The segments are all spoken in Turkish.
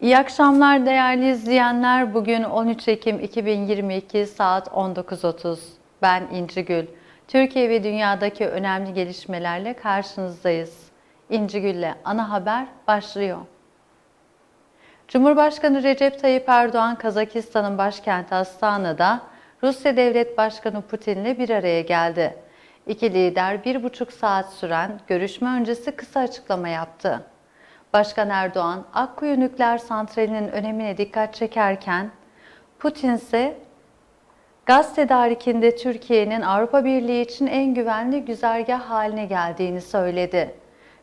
İyi akşamlar değerli izleyenler. Bugün 13 Ekim 2022 saat 19.30. Ben İnci Gül. Türkiye ve dünyadaki önemli gelişmelerle karşınızdayız. İnci Gül'le ana haber başlıyor. Cumhurbaşkanı Recep Tayyip Erdoğan, Kazakistan'ın başkenti Astana'da Rusya Devlet Başkanı Putin'le bir araya geldi. İki lider bir buçuk saat süren görüşme öncesi kısa açıklama yaptı. Başkan Erdoğan, Akkuyu nükleer santralinin önemine dikkat çekerken, Putin ise gaz tedarikinde Türkiye'nin Avrupa Birliği için en güvenli güzergah haline geldiğini söyledi.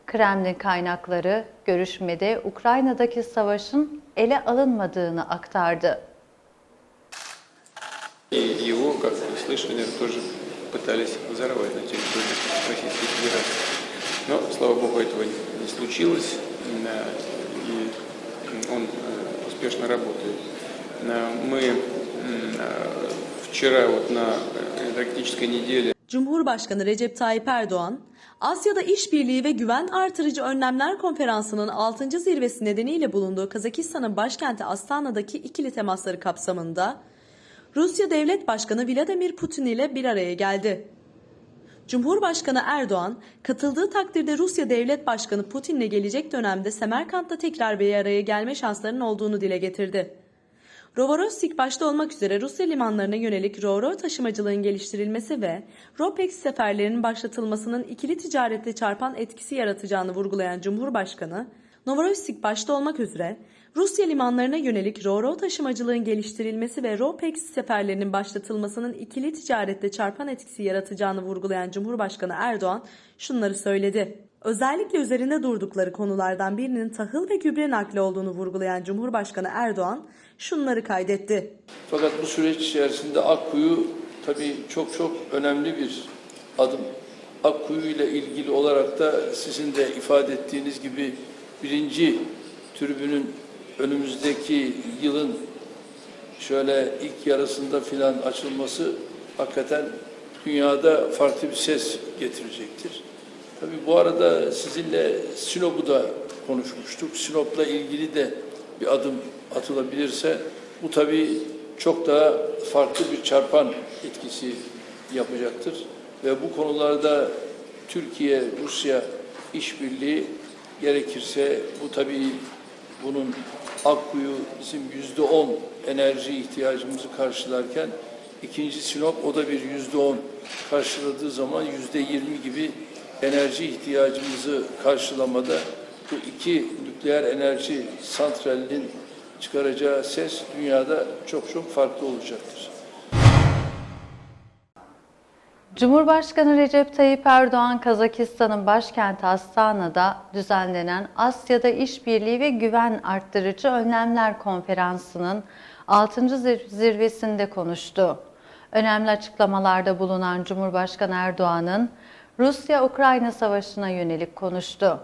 Kremlin kaynakları görüşmede Ukrayna'daki savaşın ele alınmadığını aktardı. И его, как вы слышали, тоже пытались взорвать на территории Российской Федерации. Но, слава богу, этого не случилось, э, и он э, успешно работает. Э, Мы м, э, вчера вот на энергетической неделе Cumhurbaşkanı Recep Tayyip Erdoğan, Asya'da işbirliği ve güven artırıcı önlemler konferansının 6. zirvesi nedeniyle bulunduğu Kazakistan'ın başkenti Astana'daki ikili temasları kapsamında Rusya Devlet Başkanı Vladimir Putin ile bir araya geldi. Cumhurbaşkanı Erdoğan, katıldığı takdirde Rusya Devlet Başkanı Putin'le gelecek dönemde Semerkant'ta tekrar bir araya gelme şanslarının olduğunu dile getirdi. Rovorostik başta olmak üzere Rusya limanlarına yönelik ro taşımacılığın geliştirilmesi ve ROPEX seferlerinin başlatılmasının ikili ticarette çarpan etkisi yaratacağını vurgulayan Cumhurbaşkanı, Novorossiysk başta olmak üzere Rusya limanlarına yönelik ro taşımacılığın geliştirilmesi ve ROPEX seferlerinin başlatılmasının ikili ticarette çarpan etkisi yaratacağını vurgulayan Cumhurbaşkanı Erdoğan şunları söyledi. Özellikle üzerinde durdukları konulardan birinin tahıl ve gübre nakli olduğunu vurgulayan Cumhurbaşkanı Erdoğan şunları kaydetti. Fakat bu süreç içerisinde Akkuyu tabii çok çok önemli bir adım. Akkuyu ile ilgili olarak da sizin de ifade ettiğiniz gibi birinci tribünün önümüzdeki yılın şöyle ilk yarısında filan açılması hakikaten dünyada farklı bir ses getirecektir. Tabii bu arada sizinle Sinop'u da konuşmuştuk. Sinop'la ilgili de bir adım atılabilirse bu tabii çok daha farklı bir çarpan etkisi yapacaktır. Ve bu konularda Türkiye-Rusya işbirliği gerekirse bu tabii bunun Akkuyu bizim yüzde on enerji ihtiyacımızı karşılarken ikinci Sinop o da bir yüzde on karşıladığı zaman yüzde yirmi gibi enerji ihtiyacımızı karşılamada bu iki nükleer enerji santralinin çıkaracağı ses dünyada çok çok farklı olacaktır. Cumhurbaşkanı Recep Tayyip Erdoğan, Kazakistan'ın başkenti Astana'da düzenlenen Asya'da İşbirliği ve Güven Arttırıcı Önlemler Konferansı'nın 6. zir- zirvesinde konuştu. Önemli açıklamalarda bulunan Cumhurbaşkanı Erdoğan'ın Rusya-Ukrayna savaşına yönelik konuştu.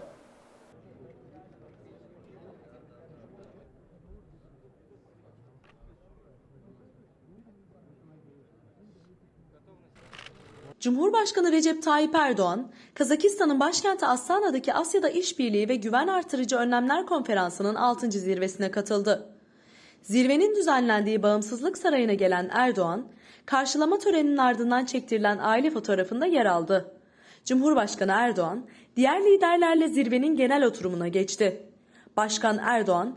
Cumhurbaşkanı Recep Tayyip Erdoğan, Kazakistan'ın başkenti Astana'daki Asya'da İşbirliği ve Güven Artırıcı Önlemler Konferansı'nın 6. zirvesine katıldı. Zirvenin düzenlendiği Bağımsızlık Sarayı'na gelen Erdoğan, karşılama töreninin ardından çektirilen aile fotoğrafında yer aldı. Cumhurbaşkanı Erdoğan, diğer liderlerle zirvenin genel oturumuna geçti. Başkan Erdoğan,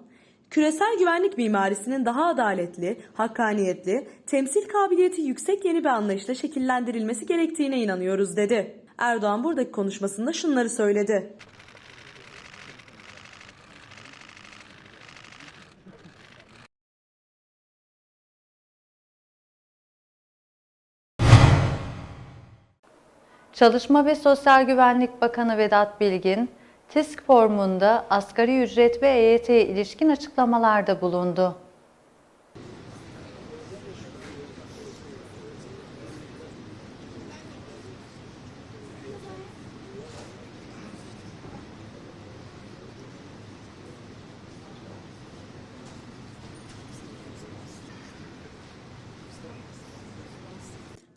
küresel güvenlik mimarisinin daha adaletli, hakkaniyetli, temsil kabiliyeti yüksek yeni bir anlayışla şekillendirilmesi gerektiğine inanıyoruz dedi. Erdoğan buradaki konuşmasında şunları söyledi. Çalışma ve Sosyal Güvenlik Bakanı Vedat Bilgin, TİSK formunda asgari ücret ve EYT'ye ilişkin açıklamalarda bulundu.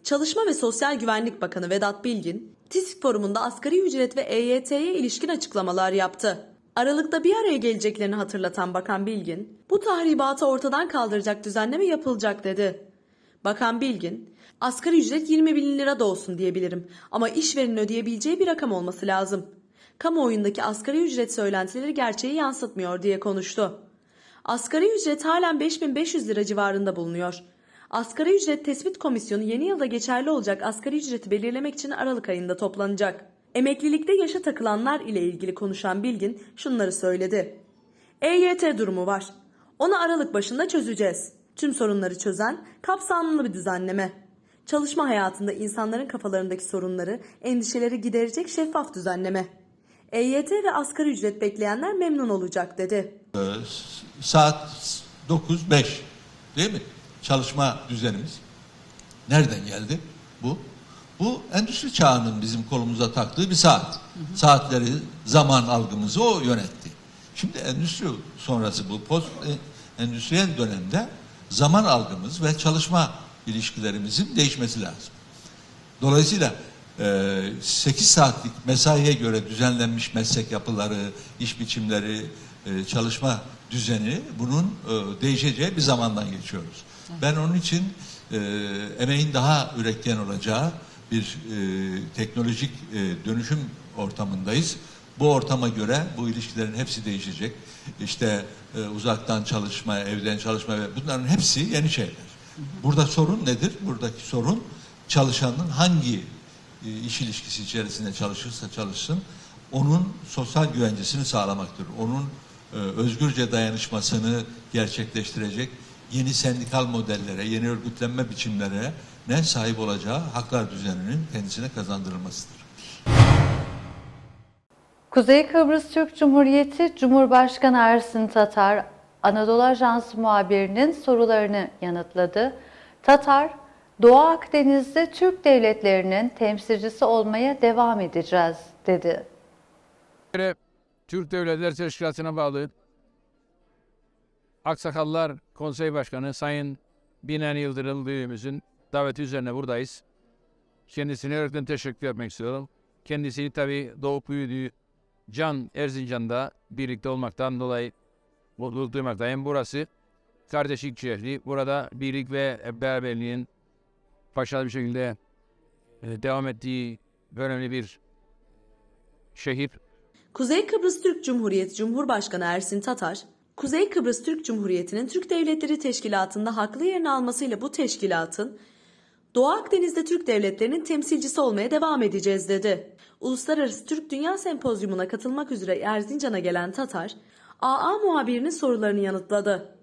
Çalışma ve Sosyal Güvenlik Bakanı Vedat Bilgin, TİSK forumunda asgari ücret ve EYT'ye ilişkin açıklamalar yaptı. Aralıkta bir araya geleceklerini hatırlatan Bakan Bilgin, bu tahribatı ortadan kaldıracak düzenleme yapılacak dedi. Bakan Bilgin, asgari ücret 20 bin lira da olsun diyebilirim ama işverenin ödeyebileceği bir rakam olması lazım. Kamuoyundaki asgari ücret söylentileri gerçeği yansıtmıyor diye konuştu. Asgari ücret halen 5500 lira civarında bulunuyor. Asgari ücret tespit komisyonu yeni yılda geçerli olacak asgari ücreti belirlemek için Aralık ayında toplanacak. Emeklilikte yaşa takılanlar ile ilgili konuşan Bilgin şunları söyledi. EYT durumu var. Onu Aralık başında çözeceğiz. Tüm sorunları çözen kapsamlı bir düzenleme. Çalışma hayatında insanların kafalarındaki sorunları, endişeleri giderecek şeffaf düzenleme. EYT ve asgari ücret bekleyenler memnun olacak dedi. saat 9-5 değil mi? Çalışma düzenimiz. Nereden geldi bu? Bu endüstri çağının bizim kolumuza taktığı bir saat. Saatleri, zaman algımızı o yönetti. Şimdi endüstri sonrası bu post e, endüstriyel dönemde zaman algımız ve çalışma ilişkilerimizin değişmesi lazım. Dolayısıyla e, 8 saatlik mesaiye göre düzenlenmiş meslek yapıları, iş biçimleri, e, çalışma düzeni bunun e, değişeceği bir zamandan geçiyoruz. Ben onun için e, emeğin daha üretken olacağı bir e, teknolojik e, dönüşüm ortamındayız. Bu ortama göre bu ilişkilerin hepsi değişecek. İşte e, uzaktan çalışma, evden çalışma ve bunların hepsi yeni şeyler. Burada sorun nedir? Buradaki sorun çalışanın hangi e, iş ilişkisi içerisinde çalışırsa çalışsın onun sosyal güvencesini sağlamaktır. Onun e, özgürce dayanışmasını gerçekleştirecek yeni sendikal modellere, yeni örgütlenme biçimlere ne sahip olacağı haklar düzeninin kendisine kazandırılmasıdır. Kuzey Kıbrıs Türk Cumhuriyeti Cumhurbaşkanı Ersin Tatar, Anadolu Ajansı muhabirinin sorularını yanıtladı. Tatar, Doğu Akdeniz'de Türk devletlerinin temsilcisi olmaya devam edeceğiz dedi. Türk Devletler Teşkilatı'na bağlı Aksakallar Konsey Başkanı Sayın Binen Yıldırım büyüğümüzün daveti üzerine buradayız. Kendisine özellikle teşekkür etmek istiyorum. Kendisi tabii doğup büyüdüğü Can Erzincan'da birlikte olmaktan dolayı mutluluk duymaktayım. Burası kardeşlik şehri. Burada birlik ve beraberliğin başarılı bir şekilde e, devam ettiği önemli bir şehir. Kuzey Kıbrıs Türk Cumhuriyeti Cumhurbaşkanı Ersin Tatar, Kuzey Kıbrıs Türk Cumhuriyeti'nin Türk Devletleri Teşkilatı'nda haklı yerini almasıyla bu teşkilatın Doğu Akdeniz'de Türk devletlerinin temsilcisi olmaya devam edeceğiz dedi. Uluslararası Türk Dünya Sempozyumuna katılmak üzere Erzincan'a gelen Tatar, AA muhabirinin sorularını yanıtladı.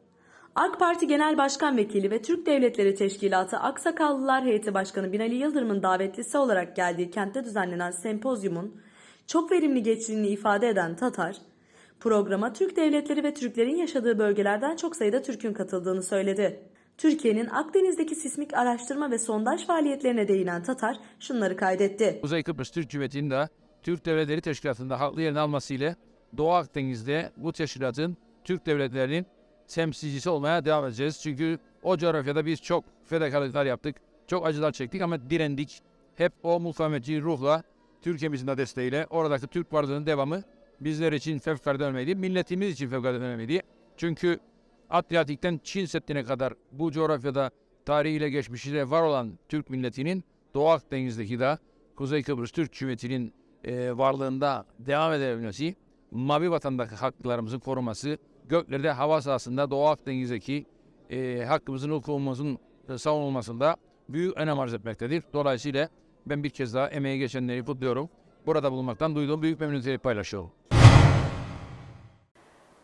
AK Parti Genel Başkan Vekili ve Türk Devletleri Teşkilatı Aksakallılar Heyeti Başkanı Binali Yıldırım'ın davetlisi olarak geldiği kentte düzenlenen sempozyumun çok verimli geçtiğini ifade eden Tatar, programa Türk devletleri ve Türklerin yaşadığı bölgelerden çok sayıda Türk'ün katıldığını söyledi. Türkiye'nin Akdeniz'deki sismik araştırma ve sondaj faaliyetlerine değinen Tatar şunları kaydetti. Kuzey Kıbrıs Türk Cumhuriyeti'nin de Türk Devletleri Teşkilatı'nda haklı yerini almasıyla Doğu Akdeniz'de bu teşkilatın Türk devletlerinin temsilcisi olmaya devam edeceğiz. Çünkü o coğrafyada biz çok fedakarlıklar yaptık, çok acılar çektik ama direndik. Hep o mukavemetçi ruhla, Türkiye'mizin de desteğiyle oradaki Türk varlığının devamı bizler için fevkalade önemliydi. Milletimiz için fevkalade önemliydi. Çünkü Adriyatik'ten Çin Seddi'ne kadar bu coğrafyada tarihiyle geçmişiyle var olan Türk milletinin Doğu Akdeniz'deki de Kuzey Kıbrıs Türk Cumhuriyeti'nin e, varlığında devam edebilmesi, mavi vatandaki haklarımızın koruması, göklerde hava sahasında Doğu Akdeniz'deki e, hakkımızın, hukukumuzun e, savunulmasında büyük önem arz etmektedir. Dolayısıyla ben bir kez daha emeği geçenleri kutluyorum. Burada bulunmaktan duyduğum büyük memnuniyeti paylaşıyorum.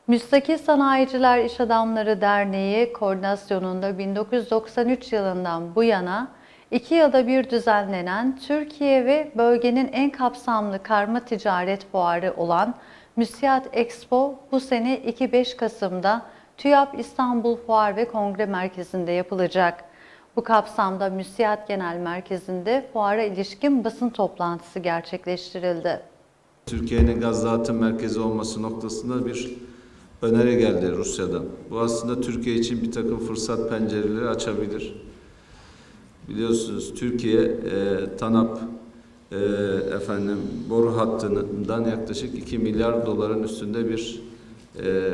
Müstakil Sanayiciler İş Adamları Derneği koordinasyonunda 1993 yılından bu yana iki yılda bir düzenlenen Türkiye ve bölgenin en kapsamlı karma ticaret fuarı olan Müsiyat Expo bu sene 2-5 Kasım'da TÜYAP İstanbul Fuar ve Kongre Merkezi'nde yapılacak. Bu kapsamda Müsiyat Genel Merkezi'nde fuara ilişkin basın toplantısı gerçekleştirildi. Türkiye'nin gaz dağıtım merkezi olması noktasında bir öneri geldi Rusya'dan. Bu aslında Türkiye için bir takım fırsat pencereleri açabilir. Biliyorsunuz Türkiye e, TANAP e, efendim boru hattından yaklaşık 2 milyar doların üstünde bir e,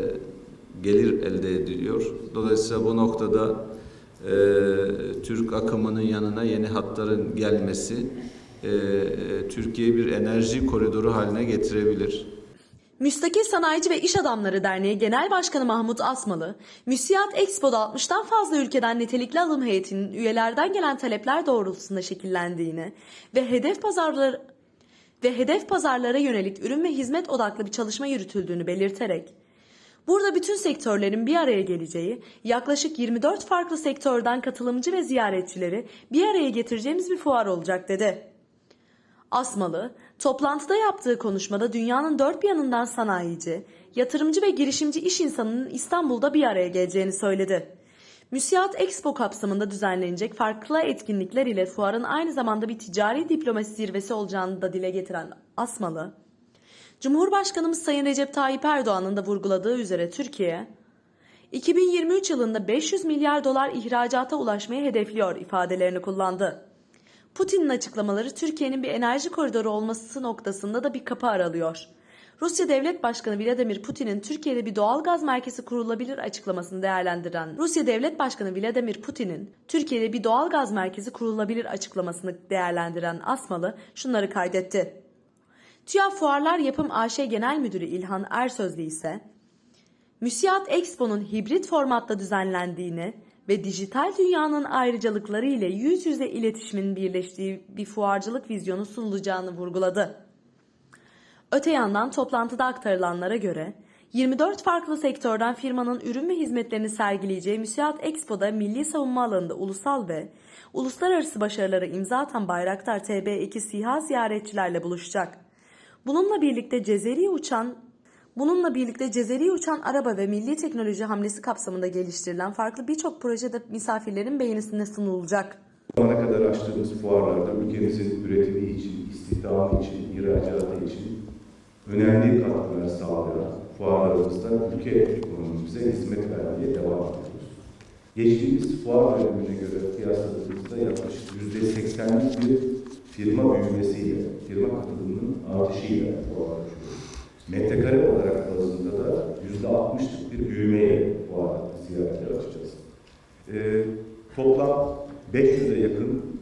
gelir elde ediliyor. Dolayısıyla bu noktada e, Türk akımının yanına yeni hatların gelmesi e, e, Türkiye'yi bir enerji koridoru haline getirebilir. Müstakil Sanayici ve İş Adamları Derneği Genel Başkanı Mahmut Asmalı, Müsiyat Expo'da 60'tan fazla ülkeden nitelikli alım heyetinin üyelerden gelen talepler doğrultusunda şekillendiğini ve hedef pazarları ve hedef pazarlara yönelik ürün ve hizmet odaklı bir çalışma yürütüldüğünü belirterek Burada bütün sektörlerin bir araya geleceği, yaklaşık 24 farklı sektörden katılımcı ve ziyaretçileri bir araya getireceğimiz bir fuar olacak dedi. Asmalı, toplantıda yaptığı konuşmada dünyanın dört bir yanından sanayici, yatırımcı ve girişimci iş insanının İstanbul'da bir araya geleceğini söyledi. Müsiat Expo kapsamında düzenlenecek farklı etkinlikler ile fuarın aynı zamanda bir ticari diplomasi zirvesi olacağını da dile getiren Asmalı, Cumhurbaşkanımız Sayın Recep Tayyip Erdoğan'ın da vurguladığı üzere Türkiye, 2023 yılında 500 milyar dolar ihracata ulaşmayı hedefliyor ifadelerini kullandı. Putin'in açıklamaları Türkiye'nin bir enerji koridoru olması noktasında da bir kapı aralıyor. Rusya Devlet Başkanı Vladimir Putin'in Türkiye'de bir doğal gaz merkezi kurulabilir açıklamasını değerlendiren Rusya Devlet Başkanı Vladimir Putin'in Türkiye'de bir doğal gaz merkezi kurulabilir açıklamasını değerlendiren Asmalı şunları kaydetti. TÜYAP Fuarlar Yapım AŞ Genel Müdürü İlhan Ersözlü ise Müsiyat Expo'nun hibrit formatta düzenlendiğini ve dijital dünyanın ayrıcalıkları ile yüz yüze iletişimin birleştiği bir fuarcılık vizyonu sunulacağını vurguladı. Öte yandan toplantıda aktarılanlara göre 24 farklı sektörden firmanın ürün ve hizmetlerini sergileyeceği Müsiyat Expo'da milli savunma alanında ulusal ve uluslararası başarılara imza atan Bayraktar TB2 SİHA ziyaretçilerle buluşacak. Bununla birlikte Cezeri uçan Bununla birlikte Cezeri uçan araba ve milli teknoloji hamlesi kapsamında geliştirilen farklı birçok projede misafirlerin beğenisine sunulacak. Şu ana kadar açtığımız fuarlarda ülkemizin üretimi için, istihdamı için, ihracatı için önemli katkılar sağlayan fuarlarımızda ülke ekonomimize hizmet vermeye devam ediyoruz. Geçtiğimiz fuar dönemine göre kıyasladığımızda yaklaşık yüzde seksenlik bir firma büyümesiyle, firma katılımının artışıyla fuar açıyoruz. Metrekare olarak bazında da yüzde altmışlık bir büyümeyle fuar ziyaretleri açacağız. Ee, toplam 500'e yakın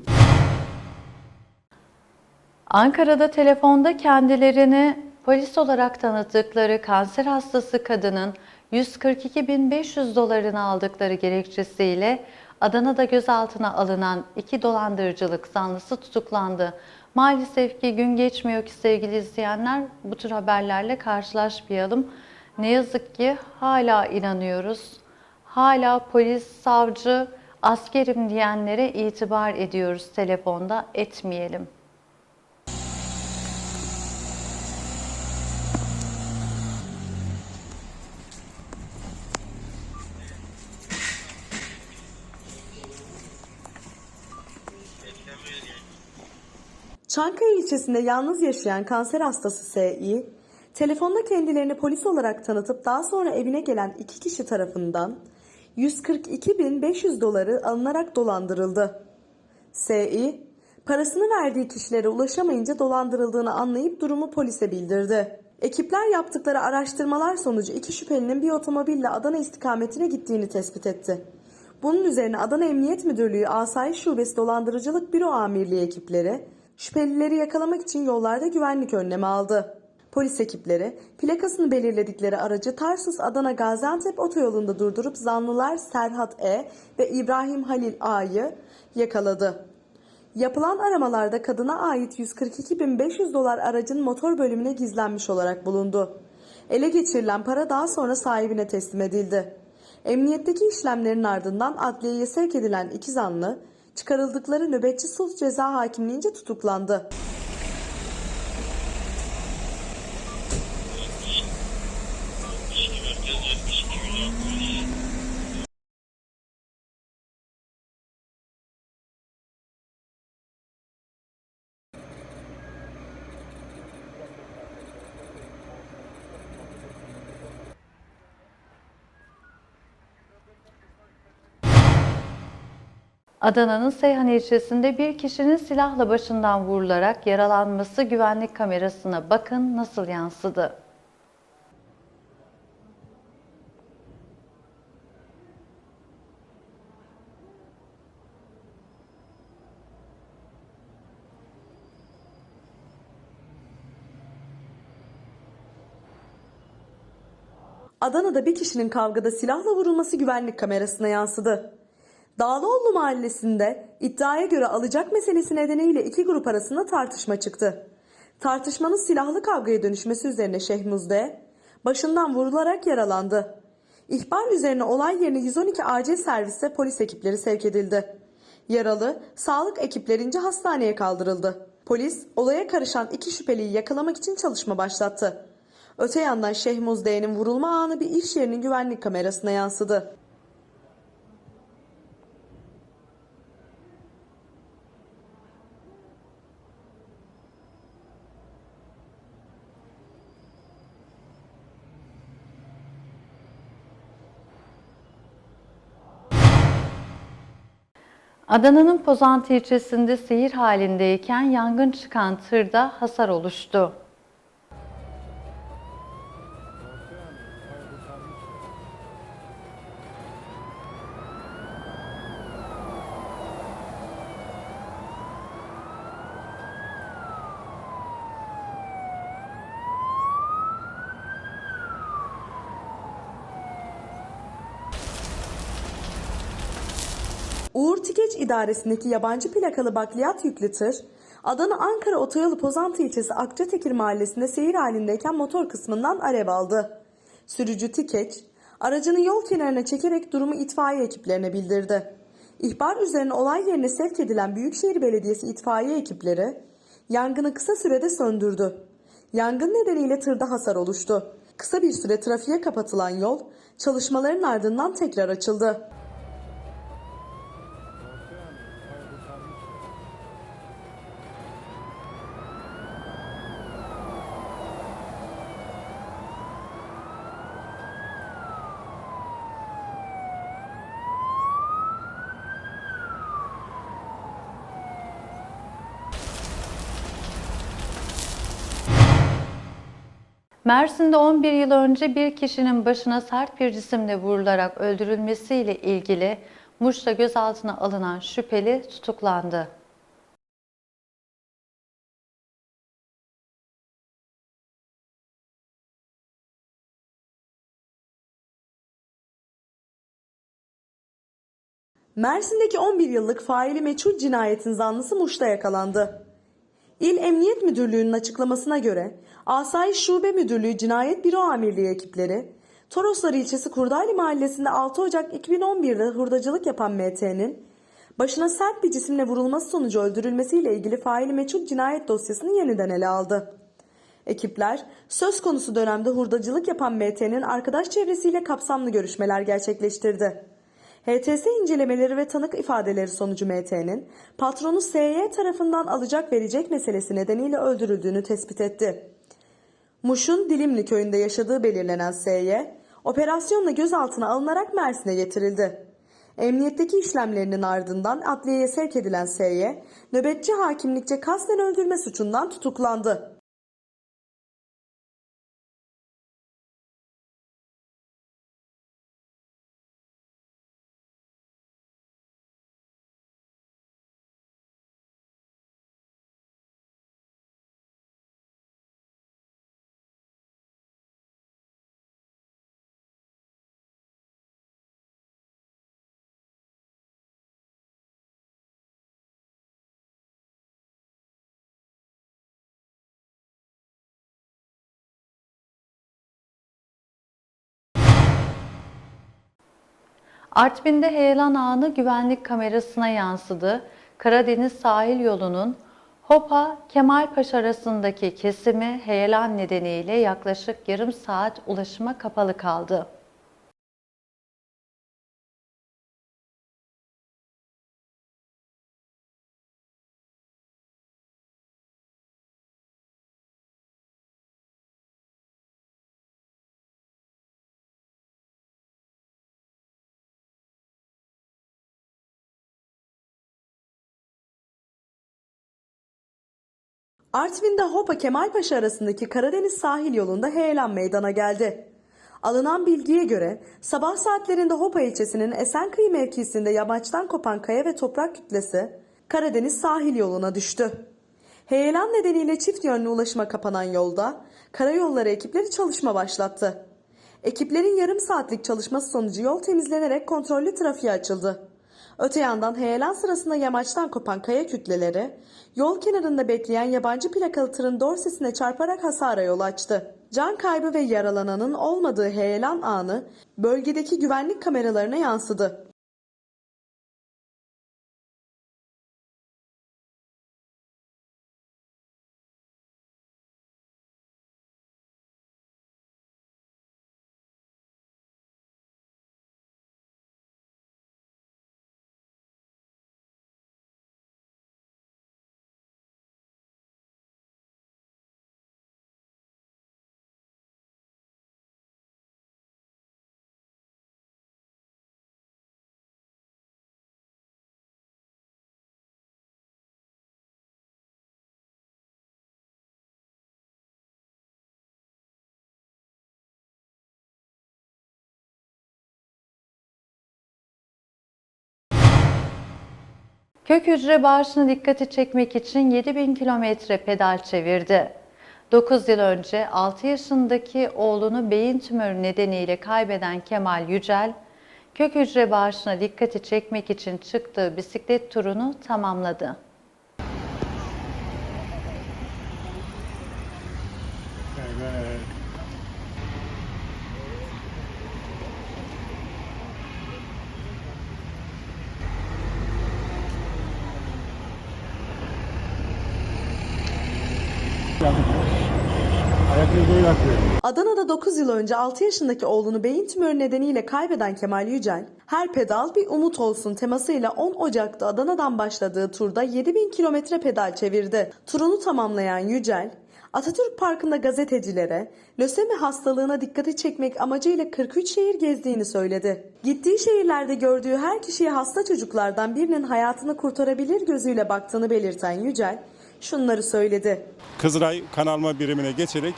Ankara'da telefonda kendilerini polis olarak tanıttıkları kanser hastası kadının 142.500 dolarını aldıkları gerekçesiyle Adana'da gözaltına alınan iki dolandırıcılık zanlısı tutuklandı. Maalesef ki gün geçmiyor ki sevgili izleyenler bu tür haberlerle karşılaşmayalım. Ne yazık ki hala inanıyoruz. Hala polis, savcı, askerim diyenlere itibar ediyoruz telefonda etmeyelim. Çankaya ilçesinde yalnız yaşayan kanser hastası S.İ. telefonda kendilerini polis olarak tanıtıp daha sonra evine gelen iki kişi tarafından 142.500 doları alınarak dolandırıldı. S.İ. parasını verdiği kişilere ulaşamayınca dolandırıldığını anlayıp durumu polise bildirdi. Ekipler yaptıkları araştırmalar sonucu iki şüphelinin bir otomobille Adana istikametine gittiğini tespit etti. Bunun üzerine Adana Emniyet Müdürlüğü Asayiş Şubesi Dolandırıcılık Büro Amirliği ekipleri şüphelileri yakalamak için yollarda güvenlik önlemi aldı. Polis ekipleri plakasını belirledikleri aracı Tarsus Adana Gaziantep otoyolunda durdurup zanlılar Serhat E ve İbrahim Halil A'yı yakaladı. Yapılan aramalarda kadına ait 142.500 dolar aracın motor bölümüne gizlenmiş olarak bulundu. Ele geçirilen para daha sonra sahibine teslim edildi. Emniyetteki işlemlerin ardından adliyeye sevk edilen iki zanlı çıkarıldıkları nöbetçi sulh ceza hakimliğince tutuklandı. Adana'nın Seyhan ilçesinde bir kişinin silahla başından vurularak yaralanması güvenlik kamerasına bakın nasıl yansıdı. Adana'da bir kişinin kavgada silahla vurulması güvenlik kamerasına yansıdı. Dağlıoğlu mahallesinde iddiaya göre alacak meselesi nedeniyle iki grup arasında tartışma çıktı. Tartışmanın silahlı kavgaya dönüşmesi üzerine Şehmuzde başından vurularak yaralandı. İhbar üzerine olay yerine 112 acil serviste polis ekipleri sevk edildi. Yaralı sağlık ekiplerince hastaneye kaldırıldı. Polis olaya karışan iki şüpheliyi yakalamak için çalışma başlattı. Öte yandan Şehmuz D'nin vurulma anı bir iş yerinin güvenlik kamerasına yansıdı. Adana'nın Pozantı ilçesinde seyir halindeyken yangın çıkan tırda hasar oluştu. Uğur Tikeç İdaresi'ndeki yabancı plakalı bakliyat yüklü tır, Adana-Ankara Otoyolu Pozantı ilçesi Akçatekir mahallesinde seyir halindeyken motor kısmından alev aldı. Sürücü Tikeç, aracını yol kenarına çekerek durumu itfaiye ekiplerine bildirdi. İhbar üzerine olay yerine sevk edilen Büyükşehir Belediyesi itfaiye ekipleri, yangını kısa sürede söndürdü. Yangın nedeniyle tırda hasar oluştu. Kısa bir süre trafiğe kapatılan yol, çalışmaların ardından tekrar açıldı. Mersin'de 11 yıl önce bir kişinin başına sert bir cisimle vurularak öldürülmesiyle ilgili Muş'ta gözaltına alınan şüpheli tutuklandı. Mersin'deki 11 yıllık faili meçhul cinayetin zanlısı Muş'ta yakalandı. İl Emniyet Müdürlüğü'nün açıklamasına göre Asayiş Şube Müdürlüğü Cinayet Büro Amirliği ekipleri Toroslar ilçesi Kurdali Mahallesi'nde 6 Ocak 2011'de hurdacılık yapan MT'nin başına sert bir cisimle vurulması sonucu öldürülmesiyle ilgili faili meçhul cinayet dosyasını yeniden ele aldı. Ekipler söz konusu dönemde hurdacılık yapan MT'nin arkadaş çevresiyle kapsamlı görüşmeler gerçekleştirdi. HTS incelemeleri ve tanık ifadeleri sonucu MT'nin patronu SY tarafından alacak verecek meselesi nedeniyle öldürüldüğünü tespit etti. Muş'un Dilimli köyünde yaşadığı belirlenen SY, operasyonla gözaltına alınarak Mersin'e getirildi. Emniyetteki işlemlerinin ardından adliyeye sevk edilen SY, nöbetçi hakimlikçe kasten öldürme suçundan tutuklandı. Artvin'de heyelan anı güvenlik kamerasına yansıdı. Karadeniz sahil yolunun Hopa Kemalpaşa arasındaki kesimi heyelan nedeniyle yaklaşık yarım saat ulaşıma kapalı kaldı. Artvin'de Hopa Kemalpaşa arasındaki Karadeniz sahil yolunda heyelan meydana geldi. Alınan bilgiye göre sabah saatlerinde Hopa ilçesinin Esenkıyı mevkisinde yamaçtan kopan kaya ve toprak kütlesi Karadeniz sahil yoluna düştü. Heyelan nedeniyle çift yönlü ulaşıma kapanan yolda karayolları ekipleri çalışma başlattı. Ekiplerin yarım saatlik çalışması sonucu yol temizlenerek kontrollü trafiğe açıldı. Öte yandan heyelan sırasında yamaçtan kopan kaya kütleleri yol kenarında bekleyen yabancı plakalı tırın dorsesine çarparak hasara yol açtı. Can kaybı ve yaralananın olmadığı heyelan anı bölgedeki güvenlik kameralarına yansıdı. Kök hücre bağışına dikkati çekmek için 7000 kilometre pedal çevirdi. 9 yıl önce 6 yaşındaki oğlunu beyin tümörü nedeniyle kaybeden Kemal Yücel, kök hücre bağışına dikkati çekmek için çıktığı bisiklet turunu tamamladı. Adana'da 9 yıl önce 6 yaşındaki oğlunu beyin tümörü nedeniyle kaybeden Kemal Yücel, her pedal bir umut olsun temasıyla 10 Ocak'ta Adana'dan başladığı turda 7000 kilometre pedal çevirdi. Turunu tamamlayan Yücel, Atatürk Parkı'nda gazetecilere lösemi hastalığına dikkati çekmek amacıyla 43 şehir gezdiğini söyledi. Gittiği şehirlerde gördüğü her kişiye hasta çocuklardan birinin hayatını kurtarabilir gözüyle baktığını belirten Yücel, şunları söyledi. Kızılay kan alma birimine geçerek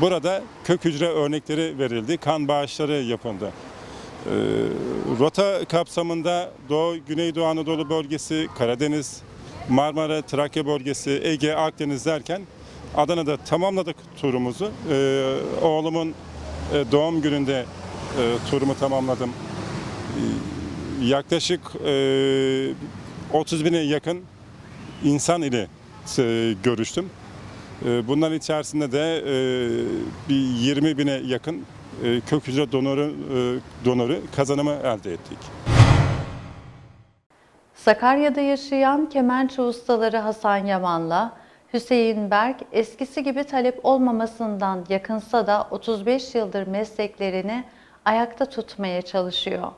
burada kök hücre örnekleri verildi. Kan bağışları yapıldı. Ee, rota kapsamında Doğu, Güneydoğu Anadolu bölgesi, Karadeniz, Marmara, Trakya bölgesi, Ege, Akdeniz derken Adana'da tamamladık turumuzu. Ee, oğlumun e, doğum gününde e, turumu tamamladım. Ee, yaklaşık e, 30 bine yakın insan ile e, görüştüm. E, Bunların içerisinde de e, bir 20 bine yakın e, kök hücre donoru, e, donoru kazanımı elde ettik. Sakarya'da yaşayan kemençe ustaları Hasan Yaman'la Hüseyin Berk eskisi gibi talep olmamasından yakınsa da 35 yıldır mesleklerini ayakta tutmaya çalışıyor.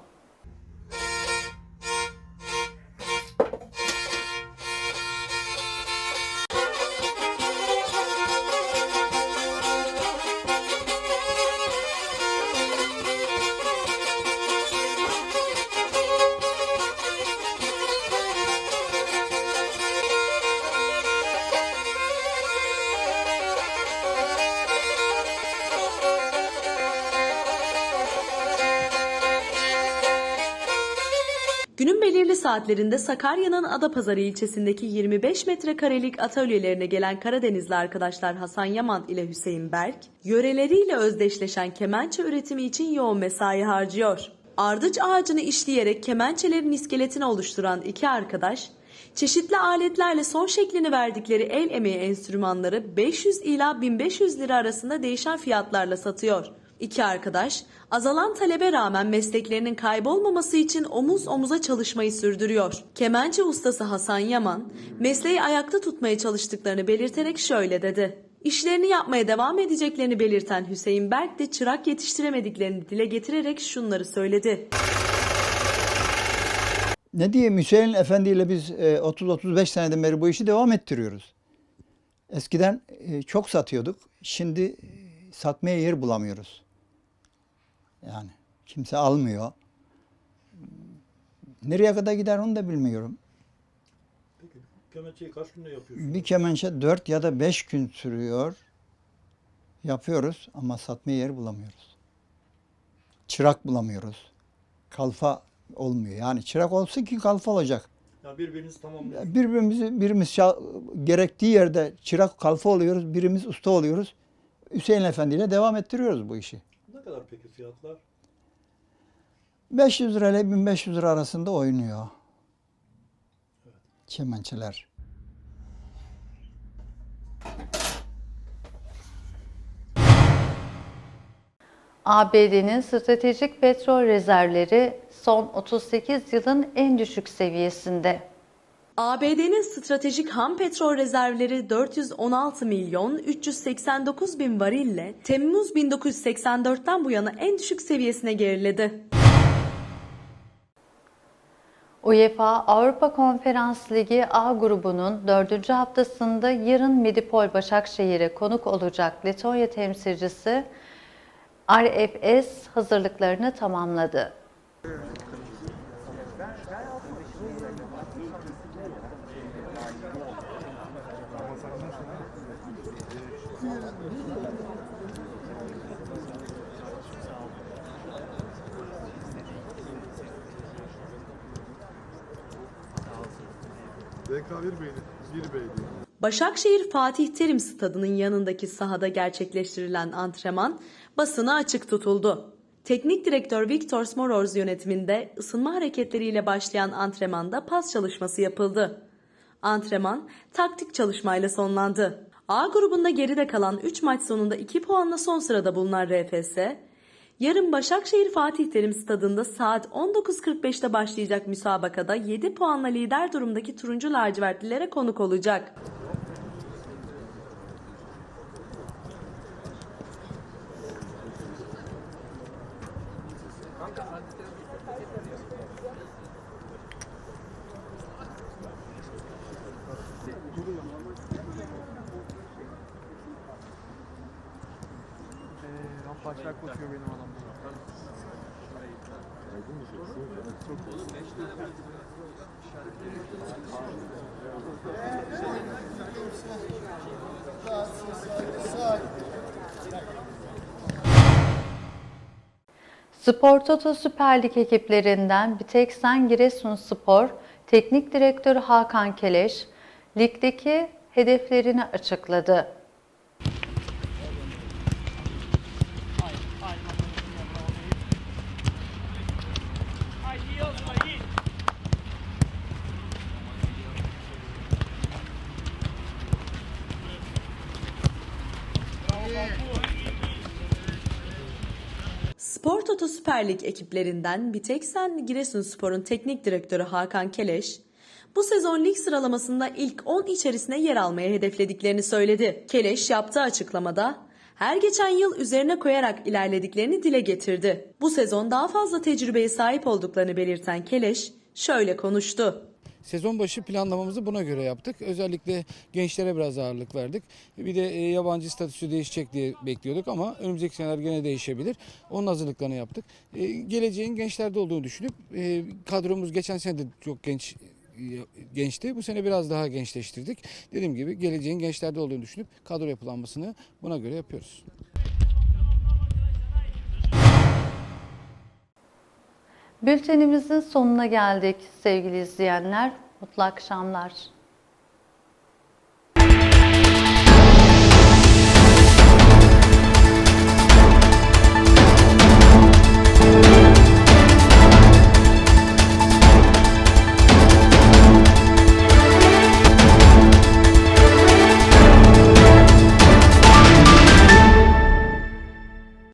Günün belirli saatlerinde Sakarya'nın Adapazarı ilçesindeki 25 metrekarelik atölyelerine gelen Karadenizli arkadaşlar Hasan Yaman ile Hüseyin Berk, yöreleriyle özdeşleşen kemençe üretimi için yoğun mesai harcıyor. Ardıç ağacını işleyerek kemençelerin iskeletini oluşturan iki arkadaş, çeşitli aletlerle son şeklini verdikleri el emeği enstrümanları 500 ila 1500 lira arasında değişen fiyatlarla satıyor. İki arkadaş azalan talebe rağmen mesleklerinin kaybolmaması için omuz omuza çalışmayı sürdürüyor. Kemençe ustası Hasan Yaman mesleği ayakta tutmaya çalıştıklarını belirterek şöyle dedi. İşlerini yapmaya devam edeceklerini belirten Hüseyin Berk de çırak yetiştiremediklerini dile getirerek şunları söyledi. Ne diyeyim Hüseyin Efendi ile biz e, 30-35 seneden beri bu işi devam ettiriyoruz. Eskiden e, çok satıyorduk. Şimdi e, satmaya yer bulamıyoruz. Yani kimse almıyor. Nereye kadar gider onu da bilmiyorum. kemençeyi kaç günde yapıyorsun? Bir kemençe 4 ya da 5 gün sürüyor. Yapıyoruz ama satmaya yer bulamıyoruz. Çırak bulamıyoruz. Kalfa olmuyor. Yani çırak olsa ki kalfa olacak. Ya birbiriniz tamamlıyorsunuz. Birbirimizi birimiz gerektiği yerde çırak kalfa oluyoruz, birimiz usta oluyoruz. Hüseyin Efendi ile devam ettiriyoruz bu işi. Kadar peki fiyatlar? 500 lira ile 1500 lira arasında oynuyor. Kemençeler. ABD'nin stratejik petrol rezervleri son 38 yılın en düşük seviyesinde. ABD'nin stratejik ham petrol rezervleri 416 milyon 389 bin varille Temmuz 1984'ten bu yana en düşük seviyesine geriledi. UEFA Avrupa Konferans Ligi A grubunun dördüncü haftasında yarın Medipol Başakşehir'e konuk olacak Letonya temsilcisi RFS hazırlıklarını tamamladı. Başakşehir Fatih Terim Stadı'nın yanındaki sahada gerçekleştirilen antrenman basına açık tutuldu. Teknik direktör Viktor Smoroz yönetiminde ısınma hareketleriyle başlayan antrenmanda pas çalışması yapıldı. Antrenman taktik çalışmayla sonlandı. A grubunda geride kalan 3 maç sonunda 2 puanla son sırada bulunan RFS, yarın Başakşehir Fatih Terim Stadında saat 19.45'te başlayacak müsabakada 7 puanla lider durumdaki turuncu lacivertlilere konuk olacak. Spor Toto Süper Lig ekiplerinden Biteksen Giresunspor Teknik Direktörü Hakan Keleş, ligdeki hedeflerini açıkladı. Spor Toto Süper Lig ekiplerinden Biteksen Giresunspor'un teknik direktörü Hakan Keleş, bu sezon lig sıralamasında ilk 10 içerisine yer almayı hedeflediklerini söyledi. Keleş yaptığı açıklamada, her geçen yıl üzerine koyarak ilerlediklerini dile getirdi. Bu sezon daha fazla tecrübeye sahip olduklarını belirten Keleş şöyle konuştu. Sezon başı planlamamızı buna göre yaptık. Özellikle gençlere biraz ağırlık verdik. Bir de e, yabancı statüsü değişecek diye bekliyorduk ama önümüzdeki seneler gene değişebilir. Onun hazırlıklarını yaptık. E, Geleceğin gençlerde olduğunu düşünüp e, kadromuz geçen sene de çok genç gençti. Bu sene biraz daha gençleştirdik. Dediğim gibi geleceğin gençlerde olduğunu düşünüp kadro yapılanmasını buna göre yapıyoruz. Bültenimizin sonuna geldik sevgili izleyenler. Mutlu akşamlar.